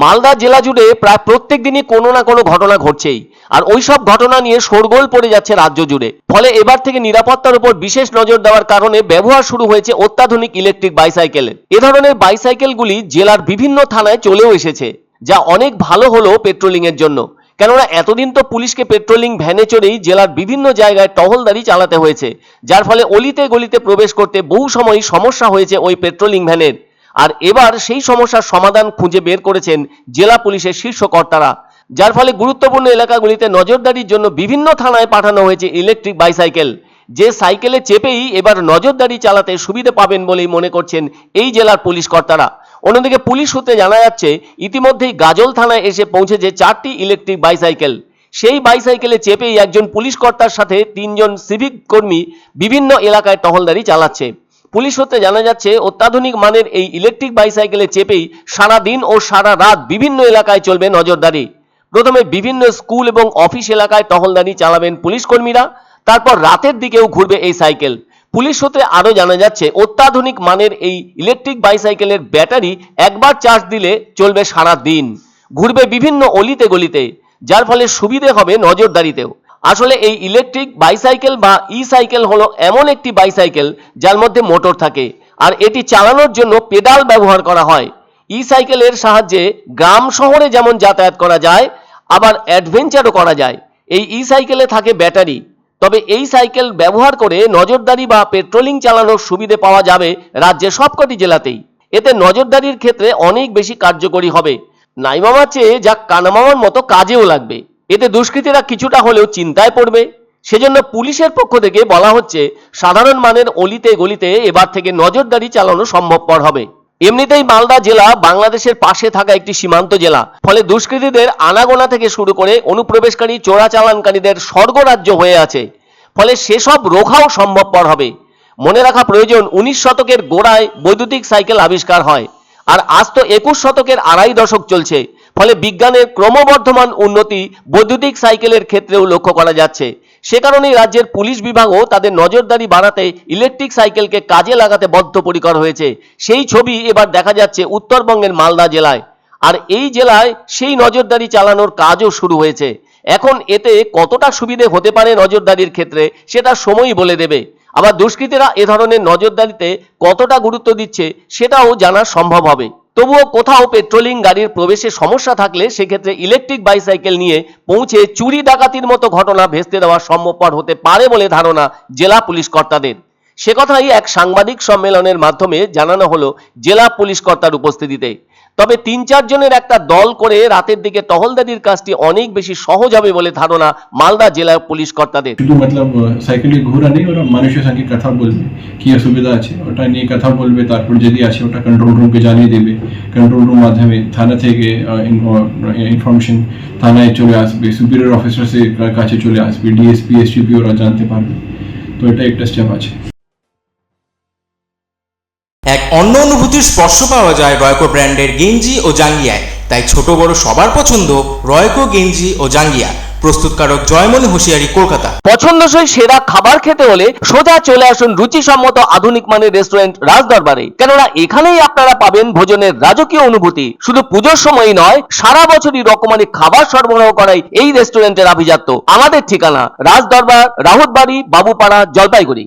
মালদা জেলা জুড়ে প্রায় প্রত্যেক দিনই কোনো না কোনো ঘটনা ঘটছেই। আর ওই সব ঘটনা নিয়ে শোরগোল পড়ে যাচ্ছে রাজ্য জুড়ে। ফলে এবার থেকে নিরাপত্তার উপর বিশেষ নজর দেওয়ার কারণে ব্যবহার শুরু হয়েছে অত্যাধুনিক ইলেকট্রিক বাইসাইকেলের এ ধরনের বাইসাইকেলগুলি জেলার বিভিন্ন থানায় চলেও এসেছে, যা অনেক ভালো হলো পেট্রোলিং এর জন্য। কেননা এতদিন তো পুলিশকে পেট্রোলিং ভ্যানে চড়েই জেলার বিভিন্ন জায়গায় টহলদারি চালাতে হয়েছে, যার ফলে অলিতে গলিতে প্রবেশ করতে বহু সময় সমস্যা হয়েছে ওই পেট্রোলিং ভ্যানের। আর এবার সেই সমস্যার সমাধান খুঁজে বের করেছেন জেলা পুলিশের শীর্ষ কর্তারা। যার ফলে গুরুত্বপূর্ণ এলাকাগুলিতে নজরদারির জন্য বিভিন্ন থানায় পাঠানো হয়েছে ইলেকট্রিক বাইসাইকেল যে সাইকেলে চেপেই এবার নজরদারি চালাতে সুবিধে পাবেন বলেই মনে করছেন এই জেলার পুলিশ কর্তারা। অন্যদিকে পুলিশ সূত্রে জানা যাচ্ছে, ইতিমধ্যেই গাজল থানায় এসে পৌঁছেছে চারটি ইলেকট্রিক বাইসাইকেল সেই বাইসাইকেলে চেপেই একজন পুলিশ কর্তার সাথে তিনজন সিভিক কর্মী বিভিন্ন এলাকায় টহলদারি চালাচ্ছে। পুলিশ সূত্রে জানা যাচ্ছে, অত্যাধুনিক মানের এই ইলেকট্রিক বাইসাইকেলে চেপেই সারা দিন ও সারা রাত বিভিন্ন এলাকায় চলবে নজরদারি। প্রথমে বিভিন্ন স্কুল এবং অফিস এলাকায় টহলদারি চালাবেন পুলিশ কর্মীরা তারপর রাতের দিকেও ঘুরবে এই সাইকেল। পুলিশ সূত্রে আরও জানা যাচ্ছে, অত্যাধুনিক মানের এই ইলেকট্রিক বাইসাইকেলের ব্যাটারি একবার চার্জ দিলে চলবে সারা দিন। ঘুরবে বিভিন্ন অলিতে গলিতে, যার ফলে সুবিধে হবে নজরদারিতেও। আসলে এই ইলেকট্রিক বাইসাইকেল বা ই সাইকেল হলো এমন একটি বাইসাইকেল যার মধ্যে মোটর থাকে। আর এটি চালানোর জন্য পেডাল ব্যবহার করা হয়। ই সাইকেলের সাহায্যে গ্রাম শহরে যেমন যাতায়াত করা যায়, আবার অ্যাডভেঞ্চারও করা যায়। এই ই সাইকেলে থাকে ব্যাটারি। তবে এই সাইকেল ব্যবহার করে নজরদারি বা পেট্রোলিং চালানোর সুবিধে পাওয়া যাবে রাজ্যের সবকটি জেলাতেই। এতে নজরদারির ক্ষেত্রে অনেক বেশি কার্যকরী হবে। নাইমামার চেয়ে যা কানামামার মতো কাজেও লাগবে। এতে দুষ্কৃতীরা কিছুটা হলেও চিন্তায় পড়বে। সেজন্য পুলিশের পক্ষ থেকে বলা হচ্ছে, সাধারণ মানের অলিতে গলিতে এবার থেকে নজরদারি চালানো সম্ভবপর হবে। এমনিতেই মালদা জেলা বাংলাদেশের পাশে থাকা একটি সীমান্ত জেলা। ফলে দুষ্কৃতীদের আনাগোনা থেকে শুরু করে অনুপ্রবেশকারী, চোরাচালানকারীদের স্বর্গরাজ্য হয়ে আছে। ফলে সেসব রোখাও সম্ভবপর হবে। মনে রাখা প্রয়োজন, উনিশ শতকের গোড়ায় বৈদ্যুতিক সাইকেল আবিষ্কার হয়। আর আজ তো একুশ শতকের আড়াই দশক চলছে। ফলে বিজ্ঞানের ক্রমবর্ধমান উন্নতি বৈদ্যুতিক সাইকেলের ক্ষেত্রেও লক্ষ্য করা যাচ্ছে। সে কারণেই রাজ্যের পুলিশ বিভাগও তাদের নজরদারি বাড়াতে ইলেকট্রিক সাইকেলকে কাজে লাগাতে বদ্ধপরিকর হয়েছে। সেই ছবি এবার দেখা যাচ্ছে উত্তরবঙ্গের মালদা জেলায়। আর এই জেলায় সেই নজরদারি চালানোর কাজও শুরু হয়েছে। এখন এতে কতটা সুবিধে হতে পারে নজরদারির ক্ষেত্রে সেটা সময়ই বলে দেবে। আবার দুষ্কৃতীরা এ ধরনের নজরদারিতে কতটা গুরুত্ব দিচ্ছে সেটাও জানা সম্ভব হবে। তবুও কোথাও পেট্রোলিং গাড়ির প্রবেশে সমস্যা থাকলে সেক্ষেত্রে ইলেকট্রিক বাইসাইকেল নিয়ে পৌঁছে চুরি ডাকাতির মতো ঘটনা ভেস্তে দেওয়া সম্ভবপর হতে পারে বলে ধারণা জেলা পুলিশ কর্তাদের। সে কথাই এক সাংবাদিক সম্মেলনের মাধ্যমে জানানো হলো জেলা পুলিশ কর্তার উপস্থিতিতে। তবে তিন চারজনের একটা দল করে রাতের দিকে টহলদারির কাজটি অনেক বেশি সহজ হবে বলে ধারণা মালদা জেলা পুলিশ কর্তাদের। শুধু মতলব সাইকেলে ঘোরা নেই, ওরা মানুষের সঙ্গে কথা বলবে, কি অসুবিধা আছে? ওটা নিয়ে কথা বলবে, তারপর যদি আছে ওটা কন্ট্রোল রুমকে জানিয়ে দেবে। কন্ট্রোল রুম মাধ্যমে থানা থেকে ইনফরমেশন থানায় চলে আসবে সুপিরিয়র অফিসার্সের কাছে চলে আসবে ডিএসপি ওরা জানতে পারবে। তো এটা একটা স্টেপ আছে। অন্য অনুভূতির স্পর্শ পাওয়া যায় রয়কো ব্র্যান্ডের গেঞ্জি ও জাঙ্গিয়ায়। তাই ছোট বড় সবার পছন্দ রয়কো গেঞ্জি ও জাঙ্গিয়া। প্রস্তুতকারক জয়মনি হুঁশিয়ারি কলকাতা। পছন্দসই সেরা খাবার খেতে হলে সোজা চলে আসুন রুচিসম্মত আধুনিক মানের রেস্টুরেন্ট রাজদরবারে। কেননা এখানেই আপনারা পাবেন ভোজনের রাজকীয় অনুভূতি। শুধু পুজোর সময়ই নয়, সারা বছরই রকমারি খাবার সরবরাহ করাই এই রেস্টুরেন্টের আভিজাত্য। আমাদের ঠিকানা, রাজদরবার, রাহুতবাড়ি, বাবুপাড়া, জলপাইগুড়ি।